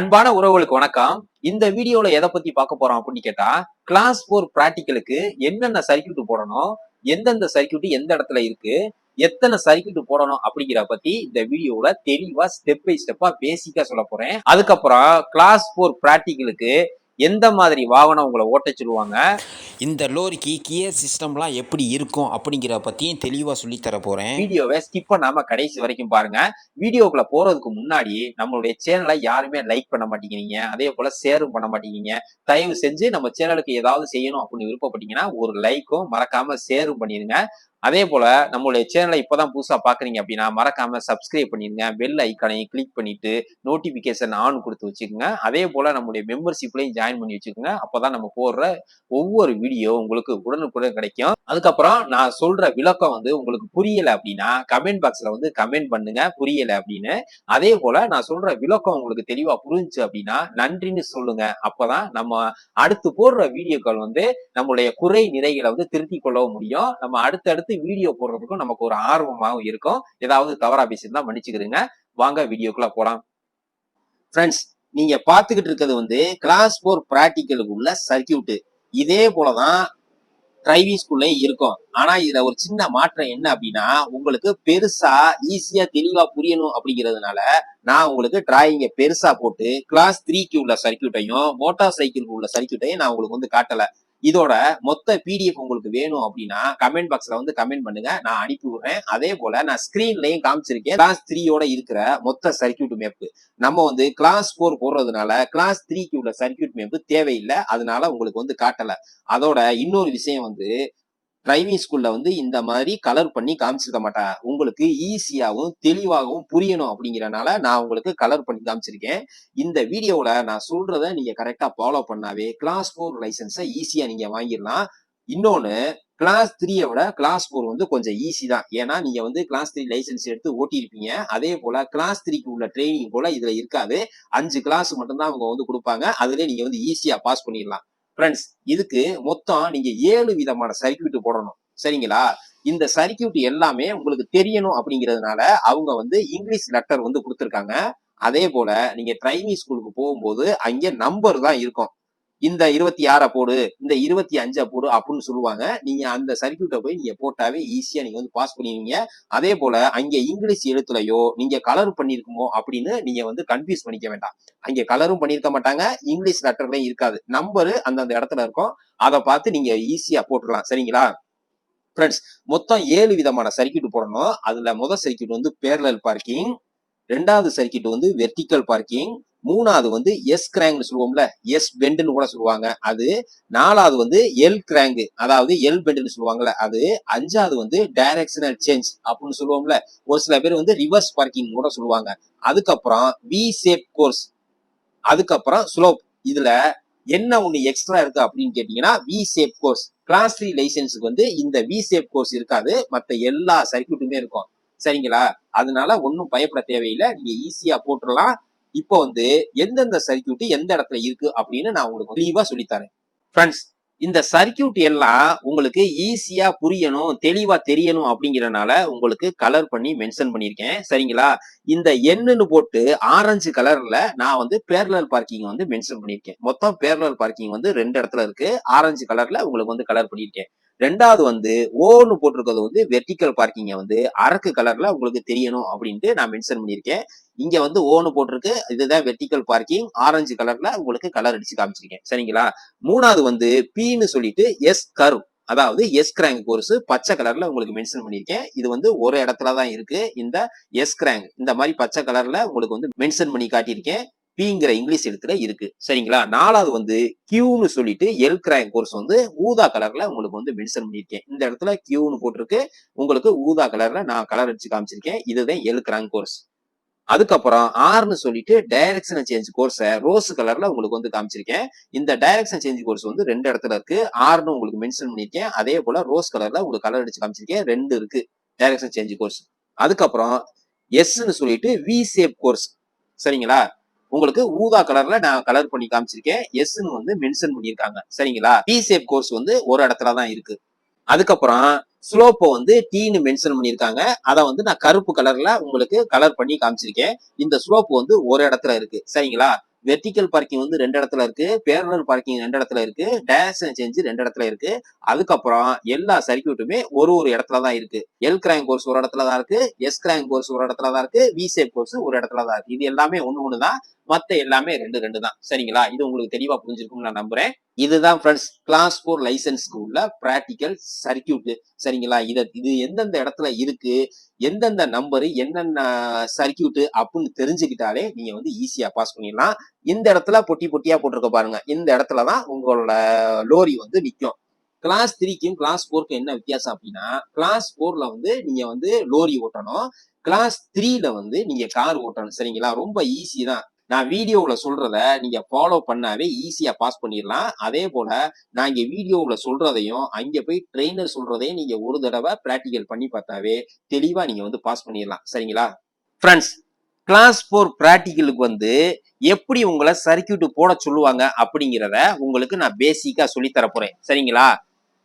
அன்பான உறவுகளுக்கு வணக்கம். இந்த வீடியோல எதை பத்தி பார்க்க போறோம் அப்படின்னு கேட்டா கிளாஸ் போர் பிராக்டிக்கலுக்கு என்னென்ன சர்க்கியூட் போடணும் எந்தெந்த சர்க்கியூட் எந்த இடத்துல இருக்கு எத்தனை சர்க்கியூட் போடணும் அப்படிங்கிற பத்தி இந்த வீடியோல தெளிவா ஸ்டெப் பை ஸ்டெப்பா பேசிக்கா சொல்ல போறேன். அதுக்கப்புறம் கிளாஸ் போர் பிராக்டிக்கலுக்கு எந்த மாதிரி வாகனம் உங்களை ஓட்ட சொல்லுவாங்க? இந்த லோரிக்கு கியர் சிஸ்டம்லாம் எப்படி இருக்கும் அப்படிங்கிற பற்றியும் தெளிவாக சொல்லித்தர போகிறேன் வீடியோவை ஸ்கிப் பண்ணாம கடைசி வரைக்கும் பாருங்க. வீடியோக்குள்ள போறதுக்கு முன்னாடி நம்மளுடைய சேனலை யாருமே லைக் பண்ண மாட்டேங்கிறீங்க. அதே போல ஷேரும் பண்ண மாட்டேங்கிறீங்க. தயவு செஞ்சு நம்ம சேனலுக்கு ஏதாவது செய்யணும் அப்படின்னு விருப்பப்பட்டீங்கன்னா ஒரு லைக்கும் மறக்காம ஷேரும் பண்ணிருங்க. அதே போல நம்மளுடைய சேனலை இப்போதான் புதுசா பாக்குறீங்க அப்படின்னா மறக்காம சப்ஸ்கிரைப் பண்ணிருங்க பெல் ஐக்கானையும் கிளிக் பண்ணிட்டு நோட்டிபிகேஷன் ஆன் கொடுத்து வச்சுக்கோங்க. அதே போல நம்மளுடைய மெம்பர்ஷிப்லையும் ஜாயின் பண்ணி வச்சுக்கோங்க. அப்போதான் நம்ம போடுற ஒவ்வொரு வீடியோ உங்களுக்கு உடனுக்குடன் கிடைக்கும். அதுக்கப்புறம் நான் சொல்ற விளக்கம் வந்து உங்களுக்கு புரியல அப்படின்னா கமெண்ட் பாக்ஸ்ல வந்து கமெண்ட் பண்ணுங்க. புரியல அப்படின்னு. அதே போல நான் சொல்ற விளக்கம் உங்களுக்கு தெளிவா புரிஞ்சுச்சு அப்படின்னா நன்றின்னு சொல்லுங்க. அப்பதான் நம்ம அடுத்து போடுற வீடியோக்கள் வந்து நம்மளுடைய குறை நிறைகளை வந்து திருத்திக் கொள்ளவும் முடியும். நம்ம அடுத்தடுத்து வீடியோ போடுறதுக்கும் நமக்கு ஒரு ஆர்வமாகவும் இருக்கும். ஏதாவது தவறா பேசியிருந்தா மன்னிச்சுக்கிறீங்க வாங்க வீடியோக்குள்ள போலாம். ஃப்ரெண்ட்ஸ் நீங்க பாத்துக்கிட்டு இருக்கிறது வந்து கிளாஸ் போர் பிராக்டிக்கலுக்கு உள்ள சர்க்கியூட் இதே போலதான் டிரைவிங் ஸ்கூல்லையும் இருக்கும். ஆனா இதுல ஒரு சின்ன மாற்றம் என்ன அப்படின்னா உங்களுக்கு பெருசா ஈஸியா தெளிவா புரியணும் அப்படிங்கிறதுனால நான் உங்களுக்கு டிராயிங்க பெருசா போட்டு கிளாஸ் த்ரீக்கு உள்ள சர்க்கியூட்டையும் மோட்டார் சைக்கிளுக்கு உள்ள சர்க்கியூட்டையும் நான் உங்களுக்கு வந்து காட்டல. இதோட மொத்த பிடிஎஃப் உங்களுக்கு வேணும் அப்படின்னா கமெண்ட் பாக்ஸ்ல வந்து கமெண்ட் பண்ணுங்க. நான் அனுப்பி விடுறேன். அதே போல நான் ஸ்கிரீன்லயும் காமிச்சிருக்கேன். கிளாஸ் த்ரீயோட இருக்கிற மொத்த சர்க்கியூட் மேப் நம்ம வந்து கிளாஸ் போர் போடுறதுனால கிளாஸ் த்ரீக்கு உள்ள சர்க்கியூட் மேப் தேவையில்லை. அதனால உங்களுக்கு வந்து காட்டல. அதோட இன்னொரு விஷயம் வந்து டிரைவிங் ஸ்கூல்ல வந்து இந்த மாதிரி கலர் பண்ணி காமிச்சிருக்க மாட்டேன் உங்களுக்கு ஈஸியாகவும் தெளிவாகவும் புரியணும் அப்படிங்கிறனால நான் உங்களுக்கு கலர் பண்ணி காமிச்சிருக்கேன். இந்த வீடியோவில் நான் சொல்றத நீங்க கரெக்டாக ஃபாலோ பண்ணாவே கிளாஸ் ஃபோர் லைசன்ஸை ஈஸியாக நீங்க வாங்கிடலாம். இன்னொன்று கிளாஸ் த்ரீயை விட கிளாஸ் ஃபோர் வந்து கொஞ்சம் ஈஸி தான். ஏன்னா நீங்கள் வந்து கிளாஸ் த்ரீ லைசன்ஸ் எடுத்து ஓட்டியிருப்பீங்க. அதே போல் கிளாஸ் த்ரீக்கு உள்ள ட்ரைனிங் போல் இதில் இருக்காது. அஞ்சு கிளாஸ் மட்டும்தான் அவங்க வந்து கொடுப்பாங்க. அதிலே நீங்கள் வந்து ஈஸியாக பாஸ் பண்ணிடலாம். ஃப்ரெண்ட்ஸ் இதுக்கு மொத்தம் நீங்க ஏழு விதமான சர்க்கியூட் போடணும். சரிங்களா? இந்த சர்க்கியூட் எல்லாமே உங்களுக்கு தெரியணும் அப்படிங்கிறதுனால அவங்க வந்து இங்கிலீஷ் லெட்டர் வந்து கொடுத்துருக்காங்க. அதே போல நீங்க டிரைவிங் ஸ்கூலுக்கு போகும்போது அங்கே நம்பர் தான் இருக்கும். இந்த இருபத்தி ஆறை போடு இந்த இருபத்தி அஞ்சை போடு அப்படின்னு சொல்லுவாங்க. நீங்க அந்த சர்க்கியூட்டை போய் நீங்க போட்டாவே ஈஸியா நீங்க வந்து பாஸ் பண்ணிடுவீங்க. அதே போல அங்க இங்கிலீஷ் எழுத்துலயோ நீங்க கலர் பண்ணிருக்குமோ அப்படின்னு நீங்க வந்து கன்ஃபியூஸ் பண்ணிக்க வேண்டாம். அங்க கலரும் பண்ணிருக்க மாட்டாங்க இங்கிலீஷ் லெட்டர்லயும் இருக்காது. நம்பரு அந்தந்த இடத்துல இருக்கும். அதை பார்த்து நீங்க ஈஸியா போட்டுக்கலாம். சரிங்களா? ஃப்ரெண்ட்ஸ் மொத்தம் ஏழு விதமான சர்க்கியூட் போடணும். அதுல முதல் சர்க்கியூட் வந்து பேரலல் பார்க்கிங் ரெண்டாவது சர்க்கியூட் வந்து வெர்டிக்கல் பார்க்கிங் மூணாவது வந்து எஸ் கிராங்க்னு சொல்லுவோம்ல எஸ் பெண்டுன்னு கூட சொல்லுவாங்க. அது நாலாவது வந்து எல் கிராங்கு அதாவது எல் பெண்டுன்னு சொல்லுவாங்கல்ல அது அஞ்சாவது வந்து டைரக்ஷனல் சேஞ்ச் அப்படின்னு சொல்லுவோம்ல. ஒரு சில பேர் வந்து ரிவர்ஸ் பார்க்கிங் கூட சொல்லுவாங்க. அதுக்கப்புறம் வி சேப் கோர்ஸ் அதுக்கப்புறம் ஸ்லோப் இதுல என்ன ஒண்ணு எக்ஸ்ட்ரா இருக்கு அப்படின்னு கேட்டீங்கன்னா V shape course class three லைசன்ஸுக்கு வந்து இந்த வி சேப் கோர்ஸ் இருக்காது. மற்ற எல்லா சர்க்கியூட்டுமே இருக்கும். சரிங்களா? அதனால ஒன்றும் பயப்பட தேவையில்லை. நீங்க ஈஸியா போட்டுடலாம். இப்போ வந்து எந்தெந்த சர்க்கியூட் எந்த இடத்துல இருக்கு அப்படின்னு நான் உங்களுக்கு தெளிவா சொல்லித்தரேன். ஃப்ரெண்ட்ஸ் இந்த சர்க்கியூட் எல்லாம் உங்களுக்கு ஈஸியா புரியணும் தெளிவா தெரியணும் அப்படிங்கிறனால உங்களுக்கு கலர் பண்ணி மென்ஷன் பண்ணியிருக்கேன். சரிங்களா? இந்த எண்ணுன்னு போட்டு ஆரஞ்சு கலர்ல நான் வந்து பேரலல் பார்க்கிங் வந்து மென்ஷன் பண்ணியிருக்கேன். மொத்தம் பேரலல் பார்க்கிங் வந்து ரெண்டு இடத்துல இருக்கு. ஆரஞ்சு கலர்ல உங்களுக்கு வந்து கலர் பண்ணியிருக்கேன். ரெண்டாவது வந்து ஓன்னு போட்டிருக்கிறது வந்து வெர்டிக்கல் பார்க்கிங்கை வந்து அரக்கு கலர்ல உங்களுக்கு தெரியணும் அப்படின்ட்டு நான் மென்ஷன் பண்ணியிருக்கேன். இங்க வந்து ஓன்னு போட்டிருக்கு. இதுதான் வெர்டிக்கல் பார்க்கிங் ஆரஞ்சு கலர்ல உங்களுக்கு கலர் அடிச்சு காமிச்சிருக்கேன். சரிங்களா? மூணாவது வந்து பீன்னு சொல்லிட்டு எஸ் கர்வ் அதாவது எஸ் கிராங்க் கோர்ஸ் பச்சை கலர்ல உங்களுக்கு மென்ஷன் பண்ணியிருக்கேன். இது வந்து ஒரு இடத்துல தான் இருக்கு. இந்த எஸ் கிராங்க் இந்த மாதிரி பச்சை கலர்ல உங்களுக்கு வந்து மென்ஷன் பண்ணி காட்டியிருக்கேன். பிங்கிற இங்கிலீஷ் எழுத்துல இருக்கு. சரிங்களா? நாலாவது வந்து கியூன்னு சொல்லிட்டு எல் கிராங்க் கோர்ஸ் வந்து ஊதா கலர்ல உங்களுக்கு வந்து மென்ஷன் பண்ணியிருக்கேன். இந்த இடத்துல கியூன்னு போட்டிருக்கு. உங்களுக்கு ஊதா கலர்ல நான் கலர் அடிச்சு காமிச்சிருக்கேன். இதுதான் எல் கிராங்க் கோர்ஸ் அதுக்கப்புறம் ஆர்னு சொல்லிட்டு டைரக்ஷன் சேஞ்ச் கோர்ஸை ரோஸ் கலர்ல உங்களுக்கு வந்து காமிச்சிருக்கேன். இந்த டைரக்ஷன் சேஞ்ச் கோர்ஸ் வந்து ரெண்டு இடத்துல இருக்கு. ஆர்னு உங்களுக்கு மென்ஷன் பண்ணியிருக்கேன். அதே போல ரோஸ் கலர்ல உங்களுக்கு கலர் அடிச்சு காமிச்சிருக்கேன். ரெண்டு இருக்கு. டைரக்ஷன் சேஞ்ச் கோர்ஸ் அதுக்கப்புறம் எஸ்ன்னு சொல்லிட்டு வி சேப் கோர்ஸ் சரிங்களா? உங்களுக்கு ஊதா கலர்ல நான் கலர் பண்ணி காமிச்சிருக்கேன். எஸ்ன்னு வந்து மென்ஷன் பண்ணியிருக்காங்க. சரிங்களா? பி சேப் கோர்ஸ் வந்து ஒரு இடத்துல தான் இருக்கு. அதுக்கப்புறம் ஸ்லோப்பை வந்து டீன்னு மென்ஷன் பண்ணியிருக்காங்க. அதை வந்து நான் கருப்பு கலர்ல உங்களுக்கு கலர் பண்ணி காமிச்சிருக்கேன். இந்த ஸ்லோப் வந்து ஒரு இடத்துல இருக்கு. சரிங்களா? வெர்டிக்கல் பார்க்கிங் வந்து ரெண்டு இடத்துல இருக்கு. பேரலர் பார்க்கிங் ரெண்டு இடத்துல இருக்கு. டைரக்ஷன் சேஞ்ச் ரெண்டு இடத்துல இருக்கு. அதுக்கப்புறம் எல்லா சர்க்கியூட்டுமே ஒரு ஒரு இடத்துல தான் இருக்கு. எல் கிராங் கோர்ஸ் ஒரு இடத்துல தான் இருக்கு. எஸ் கிராங் கோர்ஸ் ஒரு இடத்துல தான் இருக்கு. வி சேப் கோர்ஸ் ஒரு இடத்துல தான் இருக்கு. இது எல்லாமே ஒன்று ஒன்று தான் மத்த எல்லாமே ரெண்டு ரெண்டு தான் சரிங்களா? இது உங்களுக்கு தெளிவா புரிஞ்சிருக்கும்னு நான் நம்புறேன். இதுதான் ஃப்ரெண்ட்ஸ் கிளாஸ் ஃபோர் லைசன்ஸ்க்கு உள்ள பிராக்டிக்கல் சர்க்கியூட் சரிங்களா? இத இது எந்தெந்த இடத்துல இருக்கு எந்தெந்த நம்பரு என்னென்ன சர்க்கியூட் அப்படின்னு தெரிஞ்சுக்கிட்டாலே நீங்க வந்து ஈஸியா பாஸ் பண்ணிடலாம். இந்த இடத்துல பொட்டி பொட்டியா போட்டிருக்க பாருங்க. இந்த இடத்துல தான் உங்களோட லோரி வந்து நிற்கும் கிளாஸ் த்ரீக்கும் கிளாஸ் ஃபோருக்கும் என்ன வித்தியாசம் அப்படின்னா கிளாஸ் ஃபோர்ல வந்து நீங்க வந்து லோரி ஓட்டணும். கிளாஸ் த்ரீல வந்து நீங்க கார் ஓட்டணும். சரிங்களா? ரொம்ப ஈஸி தான். நான் வீடியோவில் சொல்றத நீங்கள் ஃபாலோ பண்ணாவே ஈஸியாக பாஸ் பண்ணிடலாம். அதே போல் நான் இங்கே வீடியோவில் சொல்றதையும் அங்கே போய் ட்ரெயினர் சொல்றதையும் நீங்கள் ஒரு தடவை ப்ராக்டிக்கல் பண்ணி பார்த்தாவே தெளிவாக நீங்கள் வந்து பாஸ் பண்ணிடலாம். சரிங்களா? ஃப்ரெண்ட்ஸ் கிளாஸ் ஃபோர் ப்ராக்டிக்கலுக்கு வந்து எப்படி உங்களை சர்க்கியூட் போட சொல்லுவாங்க அப்படிங்கிறத உங்களுக்கு நான் பேசிக்காக சொல்லி தர சரிங்களா?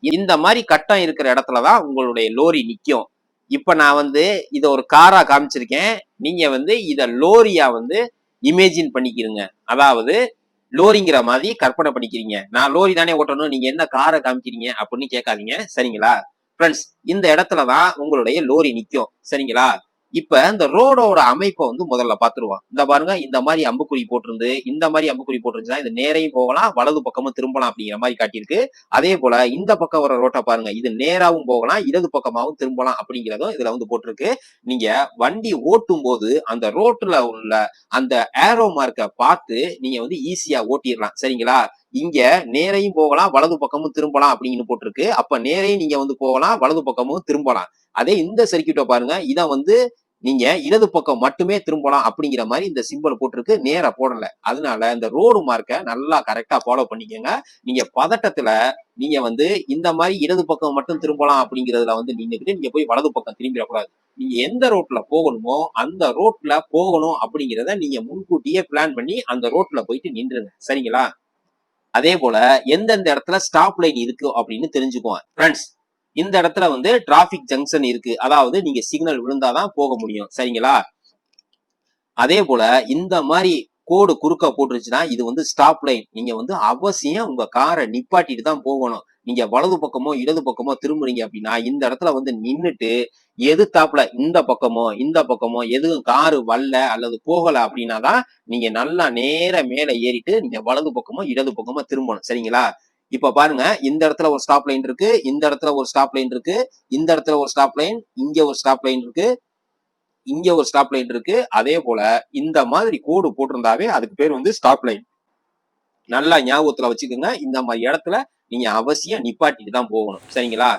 இந்த மாதிரி கட்டம் இருக்கிற இடத்துல தான் உங்களுடைய லோரி நிற்கும் இப்போ நான் வந்து இதை ஒரு காராக காமிச்சிருக்கேன். நீங்கள் வந்து இதை லோரியாக வந்து இமேஜின் பண்ணிக்கிறீங்க. அதாவது லோரிங்கிற மாதிரி கற்பனை பண்ணிக்கிறீங்க. நான் லோரி தானே ஓட்டணும் நீங்க என்ன காரை காமிக்கிறீங்க அப்படின்னு கேட்காதீங்க. சரிங்களா? ஃப்ரெண்ட்ஸ் இந்த இடத்துல தான் உங்களுடைய லோரி நிக்கும். சரிங்களா? இப்ப இந்த ரோடோட அமைப்பை வந்து முதல்ல பாத்துருவான் இந்த பாருங்க இந்த மாதிரி அம்புக்குறி போட்டிருந்து இந்த மாதிரி அம்புக்குறி போட்டிருந்துச்சுன்னா இது நேரையும் போகலாம் வலது பக்கமும் திரும்பலாம் அப்படிங்கிற மாதிரி காட்டியிருக்கு. அதே போல இந்த பக்கம் வர ரோட்டை பாருங்க இது நேராவும் போகலாம் இடது பக்கமாகவும் திரும்பலாம் அப்படிங்கிறதும் இதுல வந்து போட்டிருக்கு. நீங்க வண்டி ஓட்டும் போது அந்த ரோட்ல உள்ள அந்த ஏரோ மார்க்கை பார்த்து நீங்க வந்து ஈஸியா ஓட்டிடலாம். சரிங்களா? இங்க நேரையும் போகலாம் வலது பக்கமும் திரும்பலாம் அப்படின்னு போட்டிருக்கு. அப்ப நேரையும் நீங்க வந்து போகலாம் வலது பக்கமும் திரும்பலாம். அதே இந்த சர்க்கியூட்டை பாருங்க இதை வந்து நீங்க இடது பக்கம் மட்டுமே திரும்பலாம் அப்படிங்கிற மாதிரி இந்த சிம்பிள் போட்டிருக்கு நேரா போடல. அதனால இந்த ரோடு மார்க்கை நல்லா கரெக்டா ஃபாலோ பண்ணிக்கோங்க. நீங்க பதட்டத்துல நீங்க வந்து இந்த மாதிரி இடது பக்கம் மட்டும் திரும்பலாம் அப்படிங்கிறதுல வந்து நின்றுக்கிட்டு நீங்க போய் வலது பக்கம் திரும்பிடக்கூடாது. நீங்க எந்த ரோட்ல போகணுமோ அந்த ரோட்ல போகணும் அப்படிங்கிறத நீங்க முன்கூட்டியே பிளான் பண்ணி அந்த ரோட்ல போயிட்டு நின்றுங்க. சரிங்களா? அதே போல எந்தெந்த இடத்துல ஸ்டாப் லைன் இருக்கு அப்படின்னு தெரிஞ்சுக்குவோம். ஃப்ரெண்ட்ஸ் இந்த இடத்துல வந்து டிராபிக் ஜங்ஷன் இருக்கு. அதாவது நீங்க சிக்னல் விழுந்தாதான் போக முடியும். சரிங்களா? அதே போல இந்த மாதிரி கோடு குறுக்க போட்டுருச்சுன்னா இது வந்து ஸ்டாப் லைன் நீங்க வந்து அவசியம் உங்க காரை நிப்பாட்டிட்டு தான் போகணும். நீங்க வலது பக்கமோ இடது பக்கமோ திரும்புறீங்க அப்படின்னா இந்த இடத்துல வந்து நின்றுட்டு எது தாப்புல இந்த பக்கமோ இந்த பக்கமோ எதுவும் காரு வரல அல்லது போகல அப்படின்னா தான் நீங்க நல்லா நேர மேல ஏறிட்டு நீங்க வலது பக்கமோ இடது பக்கமோ திரும்பணும். சரிங்களா? இப்ப பாருங்க இந்த இடத்துல ஒரு ஸ்டாப் லைன் இருக்கு இந்த இடத்துல ஒரு ஸ்டாப் லைன் இருக்கு இந்த இடத்துல ஒரு ஸ்டாப் லைன் இங்க ஒரு ஸ்டாப் லைன் இருக்கு இங்க ஒரு ஸ்டாப் லைன் இருக்கு. அதே போல இந்த மாதிரி கோடு போட்டிருந்தாவே அதுக்கு பேர் வந்து ஸ்டாப் லைன் நல்லா ஞாபகத்துல வச்சுக்கோங்க இந்த மாதிரி இடத்துல நீங்க அவசியம் நிப்பாட்டிட்டு தான் போகணும். சரிங்களா?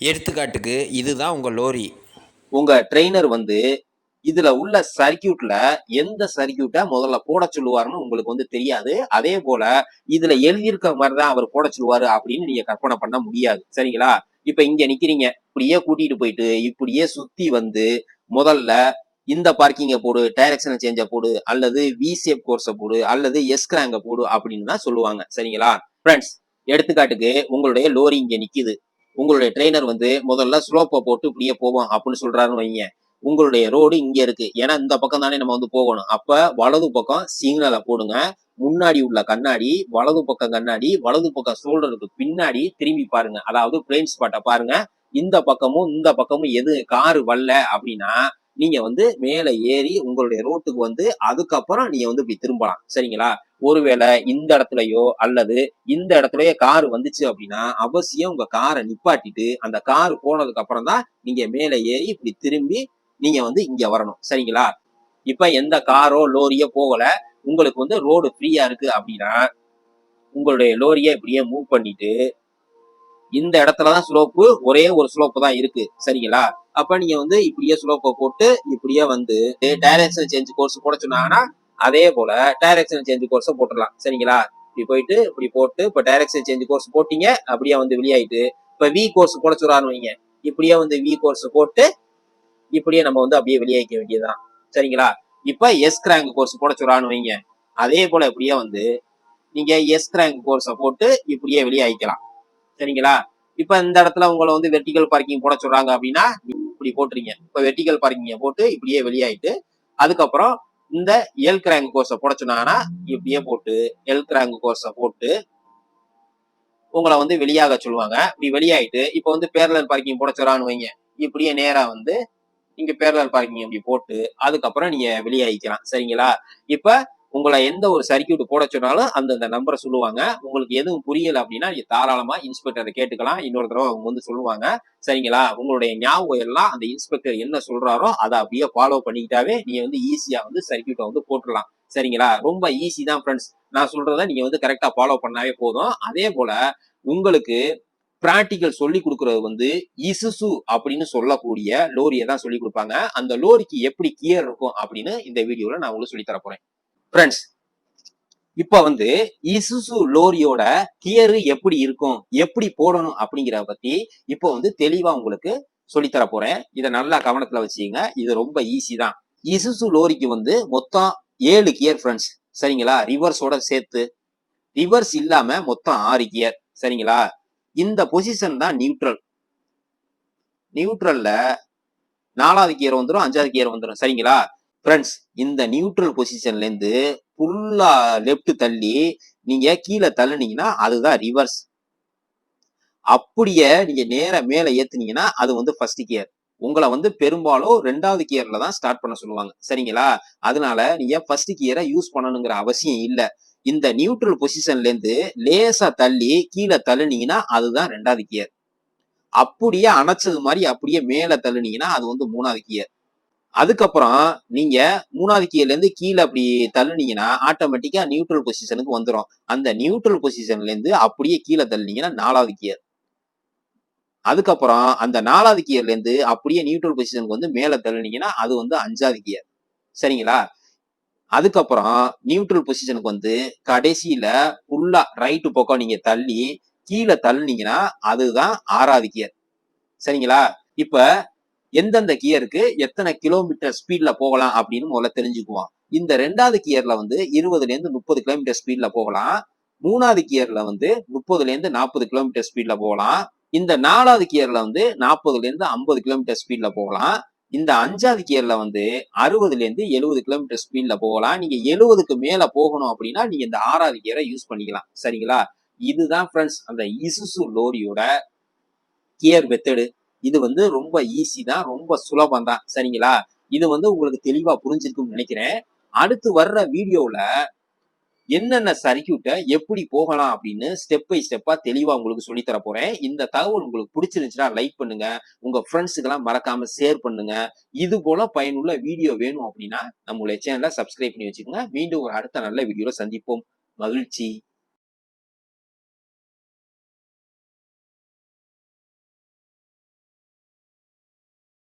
எடுத்துக்காட்டுக்கு இதுதான் உங்கள் லோரி உங்க ட்ரெயினர் வந்து இதுல உள்ள சர்க்கியூட்ல எந்த சர்க்கியூட்டை முதல்ல போட சொல்லுவாருன்னு உங்களுக்கு வந்து தெரியாது. அதே போல இதுல எழுதியிருக்க மாதிரிதான் அவர் போட சொல்லுவாரு அப்படின்னு நீங்க கற்பனை பண்ண முடியாது. சரிங்களா? இப்ப இங்க நிக்கிறீங்க. இப்படியே கூட்டிட்டு போயிட்டு இப்படியே சுத்தி வந்து முதல்ல இந்த பார்க்கிங்கை போடு டைரக்ஷனை சேஞ்ச போடு அல்லது வி சேப் கோர்ஸை போடு அல்லது எஸ்கிராங்க போடு அப்படின்னு தான் சொல்லுவாங்க. சரிங்களா? ஃப்ரெண்ட்ஸ் எடுத்துக்காட்டுக்கு உங்களுடைய லோரி இங்க நிக்குது. உங்களுடைய ட்ரெயினர் வந்து முதல்ல ஸ்லோப்பை போட்டு இப்படியே போவோம் அப்படின்னு சொல்றாருன்னு வைங்க. உங்களுடைய ரோடு இங்க இருக்கு. ஏன்னா இந்த பக்கம் தானே நம்ம வந்து போகணும். அப்ப வலது பக்கம் சிக்னலை போடுங்க. முன்னாடி உள்ள கண்ணாடி வலது பக்கம் கண்ணாடி வலது பக்கம் ஷோல்டருக்கு பின்னாடி திரும்பி பாருங்க. அதாவது பிளேன் ஸ்பாட்டை பாருங்க. இந்த பக்கமும் இந்த பக்கமும் எது காரு வரல அப்படின்னா நீங்க வந்து மேல ஏறி உங்களுடைய ரோட்டுக்கு வந்து அதுக்கப்புறம் நீங்க வந்து இப்படி திரும்பலாம். சரிங்களா? ஒருவேளை இந்த இடத்துலயோ அல்லது இந்த இடத்துலயோ கார் வந்துச்சு அப்படின்னா அவசியம் உங்க காரை நிப்பாட்டிட்டு அந்த கார் போனதுக்கு அப்புறம் தான் நீங்க மேல ஏறி இப்படி திரும்பி நீங்க வந்து இங்க வரணும். சரிங்களா? இப்ப எந்த காரோ லோரியோ போகல. உங்களுக்கு வந்து ரோடு ஃப்ரீயா இருக்கு அப்படின்னா உங்களுடைய லோரியை இப்படியே மூவ் பண்ணிட்டு இந்த இடத்துலதான் ஸ்லோப்பு ஒரே ஒரு ஸ்லோப்பு தான் இருக்கு. சரிங்களா? அப்ப நீங்க வந்து இப்படியே ஸ்லோப்பை போட்டு இப்படியே வந்து டைரக்ஷன் சேஞ்ச் கோர்ஸ் போட சொன்னாங்கன்னா அதே போல டைரக்ஷன் சேஞ்ச் கோர்ஸை போட்டுடலாம். சரிங்களா? இப்படி போயிட்டு இப்படி போட்டு இப்ப டைரக்ஷன் சேஞ்ச் கோர்ஸ் போட்டீங்க அப்படியே வந்து வெளியாயிட்டு இப்ப வி கோர்ஸ் போட சொல்றான்னு வைங்க. இப்படியே வந்து வி கோர்ஸ் போட்டு இப்படியே நம்ம வந்து அப்படியே வெளியாக்க வேண்டியதுதான். சரிங்களா? இப்ப எஸ் கிராங்க் கோர்ஸ் போட சொல்றான்னு வைங்க. அதே போல இப்படியே வந்து நீங்க எஸ் கிராங்க் கோர்ஸை போட்டு இப்படியே வெளியாகிக்கலாம் சரிங்களா? இப்ப இந்த இடத்துல உங்களை வந்து வெர்டிகல் பார்க்கிங் போட சொல்றாங்க அப்படின்னா இப்படி போட்டுறீங்க இப்ப வெர்டிகல் பார்க்கிங்க போட்டு இப்படியே வெளியாயிட்டு அதுக்கப்புறம் இந்த எல் கிராங்க் கோர்ஸை போட சொன்னாங்கன்னா இப்படியே போட்டு எல் கிராங்க் கோர்ஸை போட்டு உங்களை வந்து வெளியாக சொல்லுவாங்க. இப்படி வெளியாயிட்டு இப்போ வந்து பேரலர் பார்க்கிங் போட சொல்றான்னு வைங்க. இப்படியே நேரா வந்து நீங்க பேரலர் பார்க்கிங் அப்படி போட்டு அதுக்கப்புறம் நீங்க வெளியாகிக்கலாம் சரிங்களா? இப்ப உங்களை எந்த ஒரு சர்க்கியூட் போட சொன்னாலும் அந்தந்த நம்பரை சொல்லுவாங்க. உங்களுக்கு எதுவும் புரியல அப்படின்னா நீங்க தாராளமா இன்ஸ்பெக்டரை கேட்டுக்கலாம். இன்னொரு தடவை அவங்க வந்து சொல்லுவாங்க. சரிங்களா? உங்களுடைய ஞாபகம் எல்லாம் அந்த இன்ஸ்பெக்டர் என்ன சொல்றாரோ அதை அப்படியே ஃபாலோ பண்ணிக்கிட்டாவே நீங்க வந்து ஈஸியா வந்து சர்க்கியூட்டை வந்து போட்டுடலாம். சரிங்களா? ரொம்ப ஈஸி தான் ஃப்ரெண்ட்ஸ் நான் சொல்றத நீங்க வந்து கரெக்டா ஃபாலோ பண்ணாவே போதும். அதே போல உங்களுக்கு பிராக்டிக்கல் சொல்லி கொடுக்கறது வந்து இசுசு அப்படின்னு சொல்லக்கூடிய லோரியை தான் சொல்லி கொடுப்பாங்க. அந்த லோரிக்கு எப்படி கியர் இருக்கும் அப்படின்னு இந்த வீடியோல நான் உங்களுக்கு சொல்லி தர போறேன். ஃப்ரெண்ட்ஸ் இப்ப வந்து இசுசு லோரியோட கியர் எப்படி இருக்கும் எப்படி போடணும் அப்படிங்கிறத பத்தி இப்போ வந்து தெளிவா உங்களுக்கு சொல்லி தர போறேன். இதை நல்லா கவனத்துல வச்சுக்கோங்க. இது ரொம்ப ஈஸி தான். இசுசு லோரிக்கு வந்து மொத்தம் ஏழு கியர் ஃப்ரெண்ட்ஸ் சரிங்களா? ரிவர்ஸோட சேர்த்து. ரிவர்ஸ் இல்லாம மொத்தம் ஆறு கியர். சரிங்களா? இந்த பொசிஷன் தான் நியூட்ரல் நியூட்ரல்ல நாலாவது கியர் வந்துடும் அஞ்சாவது கியர் வந்துடும் சரிங்களா? ஃப்ரெண்ட்ஸ் இந்த நியூட்ரல் பொசிஷன்ல இருந்து ஃபுல்லா லெஃப்ட் தள்ளி நீங்க கீழே தள்ளுனீங்கன்னா அதுதான் ரிவர்ஸ் அப்படியே நீங்க நேர மேல ஏத்துனீங்கன்னா அது வந்து ஃபர்ஸ்ட் கியர் உங்களை வந்து பெரும்பாலும் ரெண்டாவது கியர்ல தான் ஸ்டார்ட் பண்ண சொல்லுவாங்க. சரிங்களா? அதனால நீங்க ஃபர்ஸ்ட் கியரை யூஸ் பண்ணணுங்கிற அவசியம் இல்லை. இந்த நியூட்ரல் பொசிஷன்ல இருந்து லேசா தள்ளி கீழே தள்ளுனீங்கன்னா அதுதான் ரெண்டாவது கியர் அப்படியே அணைச்சது மாதிரி அப்படியே மேல தள்ளுனீங்கன்னா அது வந்து மூணாவது கியர் அதுக்கப்புறம் நீங்க மூணாவது கியர்ல இருந்து கீழே அப்படி தள்ளுனீங்கன்னா ஆட்டோமேட்டிக்கா நியூட்ரல் பொசிஷனுக்கு வந்துடும் அந்த நியூட்ரல் பொசிஷன்ல இருந்து அப்படியே கீழே தள்ளுனீங்கன்னா நாலாவது கியர் அதுக்கப்புறம் அந்த நாலாவது கியர்ல இருந்து அப்படியே நியூட்ரல் பொசிஷனுக்கு வந்து மேல தள்ளுனீங்கன்னா அது வந்து அஞ்சாவது கியர் சரிங்களா? அதுக்கப்புறம் நியூட்ரல் பொசிஷனுக்கு வந்து கடைசியில ஃபுல்லா ரைட்டு பக்கம் நீங்க தள்ளி கீழே தள்ளினீங்கன்னா அதுதான் ஆறாவது கியர் சரிங்களா? இப்ப எந்தெந்த கியருக்கு எத்தனை கிலோமீட்டர் ஸ்பீட்ல போகலாம் அப்படின்னு முதல்ல தெரிஞ்சுக்குவோம். இந்த ரெண்டாவது கியர்ல வந்து இருபதுல இருந்து முப்பது கிலோமீட்டர் ஸ்பீட்ல போகலாம். மூணாவது கியர்ல வந்து முப்பதுல இருந்து நாற்பது கிலோமீட்டர் ஸ்பீட்ல போகலாம். இந்த நாலாவது கியர்ல வந்து நாற்பதுல இருந்து ஐம்பது கிலோமீட்டர் ஸ்பீட்ல போகலாம். இந்த அஞ்சாவது கியர்ல வந்து அறுபதுல இருந்து எழுபது கிலோமீட்டர் ஸ்பீட்ல போகலாம். நீங்க எழுபதுக்கு மேல போகணும் அப்படின்னா நீங்க இந்த ஆறாவது கியரை யூஸ் பண்ணிக்கலாம். சரிங்களா? இதுதான் ஃப்ரெண்ட்ஸ் அந்த இசுசு லோரியோட கியர் மெத்தடு இது வந்து ரொம்ப ஈஸி தான் ரொம்ப சுலபம் தான். சரிங்களா? இது வந்து உங்களுக்கு தெளிவா புரிஞ்சிருக்கும்னு நினைக்கிறேன். அடுத்து வர்ற வீடியோல என்னென்ன சர்க்கியூட்டை எப்படி போகலாம் அப்படின்னு ஸ்டெப் பை ஸ்டெப்பா தெளிவா உங்களுக்கு சொல்லி தர போறேன். இந்த தகவல் உங்களுக்கு பிடிச்சிருந்துச்சுன்னா லைக் பண்ணுங்க. உங்க ஃப்ரெண்ட்ஸுக்கெல்லாம் மறக்காம ஷேர் பண்ணுங்க. இது போல பயனுள்ள வீடியோ வேணும் அப்படின்னா நம்மளுடைய சேனலை சப்ஸ்கிரைப் பண்ணி வச்சுக்கோங்க. மீண்டும் ஒரு அடுத்த நல்ல வீடியோல சந்திப்போம். மகிழ்ச்சி.